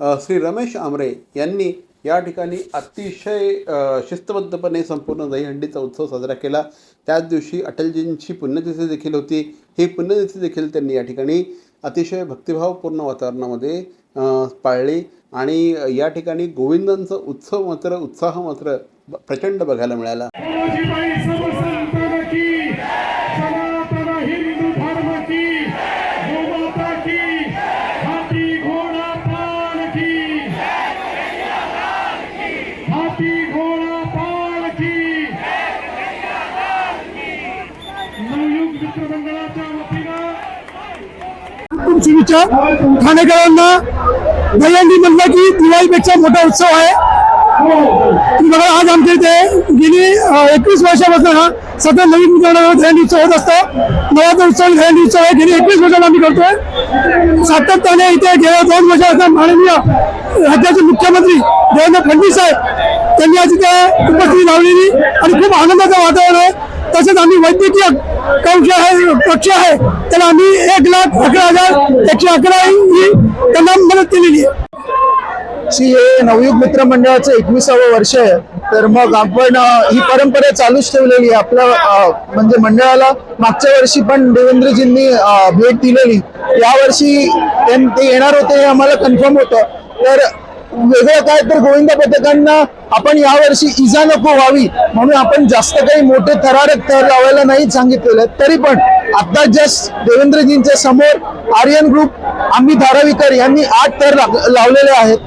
श्री रमेश आमरे यांनी या ठिकाणी अतिशय शिस्तबद्धपणे संपूर्ण दहीहंडीचा उत्सव साजरा केला. त्याच दिवशी अटलजींची पुण्यतिथी देखील होती. ही पुण्यतिथी देखील त्यांनी या ठिकाणी अतिशय भक्तिभावपूर्ण वातावरणामध्ये पाळली. आणि या ठिकाणी गोविंदांचा उत्सव मात्र उत्साह मात्र प्रचंड बघायला मिळाला. नवयुग ठाणेकरांना दहीहंडी म्हटलं की दिवाळीपेक्षा मोठा उत्सव आहे. बघा आज आमच्या इथे गेली एकवीस वर्षापासून हा सतत नवीन दहीहंडी उत्सव होत असतो. नवाचा उत्सव दहीहंडी उत्सव आहे. गेली एकवीस वर्षाला आम्ही करतोय. सातत्याने इथे गेल्या दोन वर्षापासून माननीय राज्याचे मुख्यमंत्री देवेंद्र फडणवीस साहेब त्यांनी आज इथे उपस्थिती लावलेली. आणि खूप आनंदाचं वातावरण आहे. तसेच आम्ही वैद्यकीय कक्ष आहे कक्ष आहे त्याला आम्ही एक लाख अकरा हजार एकशे अकरा ही त्यांना मदत केलेली आहे. सी हे नवयुग मित्र मंडळाचं एकविसावं वर्ष आहे. तर मग आपण ही परंपरा चालूच ठेवलेली आहे आपल्या म्हणजे मंडळाला. मागच्या वर्षी पण देवेंद्रजींनी भेट दिलेली. यावर्षी ते येणार होते हे आम्हाला कन्फर्म होतं. तर वेगळं काय तर गोविंद पथकांना आपण यावर्षी इजा नको व्हावी म्हणून आपण जास्त काही मोठे थरारक थर लावायला नाही सांगितलेलं. तरी पण आता जस्ट देवेंद्रजींच्या समोर आर्यन ग्रुप आम्ही धारावीकर यांनी आठ थर लावलेले आहेत.